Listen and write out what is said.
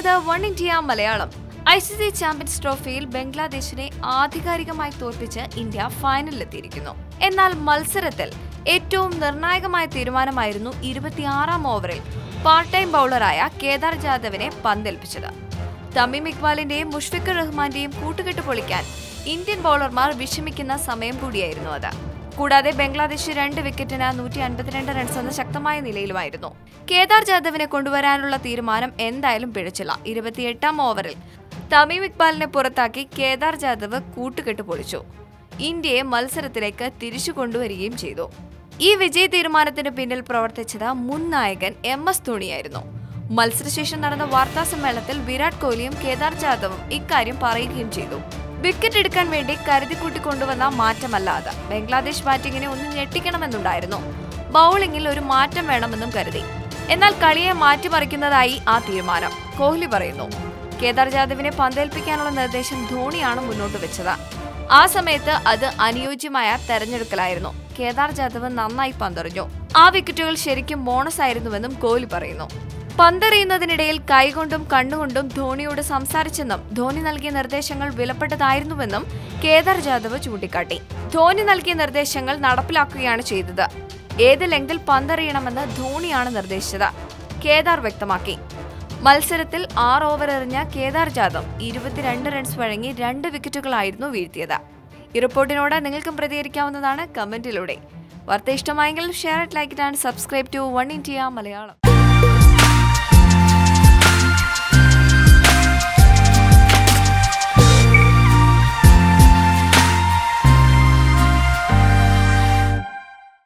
ഇത് one India Malayalam. I C C champions ട്രോഫിയിൽ ബംഗ്ലാദേശിനെ ആധികാരികമായി തോൽപ്പിച്ച് ഇന്ത്യ ഫൈനലിലെത്തിയിരിക്കുന്നു. എന്നാൽ മത്സരത്തിൽ ഏറ്റവും നിർണായകമായ തീരുമാനമായിരുന്നു ഇരുപത്തിയാറാം ഓവറിൽ പാർട്ട് ടൈം ബൗളറായ കേദാർ ജാദവിനെ പന്തേൽപ്പിച്ചത്. തമീം ഇക്ബാലിന്റെയും മുഷ്ഫിഖുർ റഹ്മാന്റെയും കൂട്ടുകെട്ട് പൊളിക്കാൻ ഇന്ത്യൻ ബൗളർമാർ വിഷമിക്കുന്ന സമയം കൂടിയായിരുന്നു അത്. കൂടാതെ ബംഗ്ലാദേശ് രണ്ട് വിക്കറ്റിന് നൂറ്റി അൻപത്തിരണ്ട് റൺസ് എന്ന ശക്തമായ നിലയിലുമായിരുന്നു. കേദാർ ജാദവിനെ കൊണ്ടുവരാനുള്ള തീരുമാനം എന്തായാലും പിഴച്ചില്ല. ഇരുപത്തിയെട്ടാം ഓവറിൽ തമീം ഇക്ബാലിനെ പുറത്താക്കി കേദാർ ജാദവ് കൂട്ടുകെട്ട് പൊളിച്ചു. ഇന്ത്യയെ മത്സരത്തിലേക്ക് തിരിച്ചു കൊണ്ടുവരികയും ചെയ്തു. ഈ വിജയ തീരുമാനത്തിന് പിന്നിൽ പ്രവർത്തിച്ചത് മുൻ നായകൻ എം എസ് ധോണിയായിരുന്നു. മത്സരശേഷം നടന്ന വാർത്താ സമ്മേളനത്തിൽ വിരാട് കോഹ്ലിയും കേദാർ ജാദവും ഇക്കാര്യം പറയുകയും ചെയ്തു. വിക്കറ്റ് എടുക്കാൻ വേണ്ടി കരുതിക്കൂട്ടി കൊണ്ടുവന്ന മാറ്റമല്ല അത് ബംഗ്ലാദേശ് ബാറ്റിങ്ങിനെ ഒന്ന് ഞെട്ടിക്കണമെന്നുണ്ടായിരുന്നു. ബൗളിംഗിൽ ഒരു മാറ്റം വേണമെന്നും കരുതി. എന്നാൽ കളിയെ മാറ്റിമറിക്കുന്നതായി ആ തീരുമാനം. കോഹ്ലി പറയുന്നു കേദാർ ജാദവിനെ പന്തേൽപ്പിക്കാനുള്ള നിർദ്ദേശം ധോണിയാണ് മുന്നോട്ട് വെച്ചത്. ആ സമയത്ത് അത് അനുയോജ്യമായ തെരഞ്ഞെടുക്കലായിരുന്നു. കേദാർ ജാദവ് നന്നായി പന്തറിഞ്ഞു. ആ വിക്കറ്റുകൾ ശരിക്കും ബോണസ് ആയിരുന്നുവെന്നും കോഹ്ലി പറയുന്നു. പന്തെറിയുന്നതിനിടയിൽ കൈകൊണ്ടും കണ്ണുകൊണ്ടും ധോണിയോട് സംസാരിച്ചെന്നും ധോണി നൽകിയ നിർദ്ദേശങ്ങൾ വിലപ്പെട്ടതായിരുന്നുവെന്നും കേദാർ ജാദവ് ചൂണ്ടിക്കാട്ടി. ധോണി നൽകിയ നിർദ്ദേശങ്ങൾ നടപ്പിലാക്കുകയാണ് ചെയ്തത്. ഏത് ലെങ്കിൽ പന്തെറിയണമെന്ന് ധോണിയാണ് നിർദ്ദേശിച്ചത്. കേദാർ വ്യക്തമാക്കി. മത്സരത്തിൽ ആറ് ഓവർ എറിഞ്ഞ കേദാർ ജാദവ് ഇരുപത്തിരണ്ട് റൺസ് വഴങ്ങി രണ്ട് വിക്കറ്റുകളായിരുന്നു വീഴ്ത്തിയത്. ഈ റിപ്പോർട്ടിനോട് നിങ്ങൾക്കും പ്രതികരിക്കാവുന്നതാണ് കമന്റിലൂടെ. വാർത്ത ഇഷ്ടമായെങ്കിൽ share like and subscribe to one India Malayalam.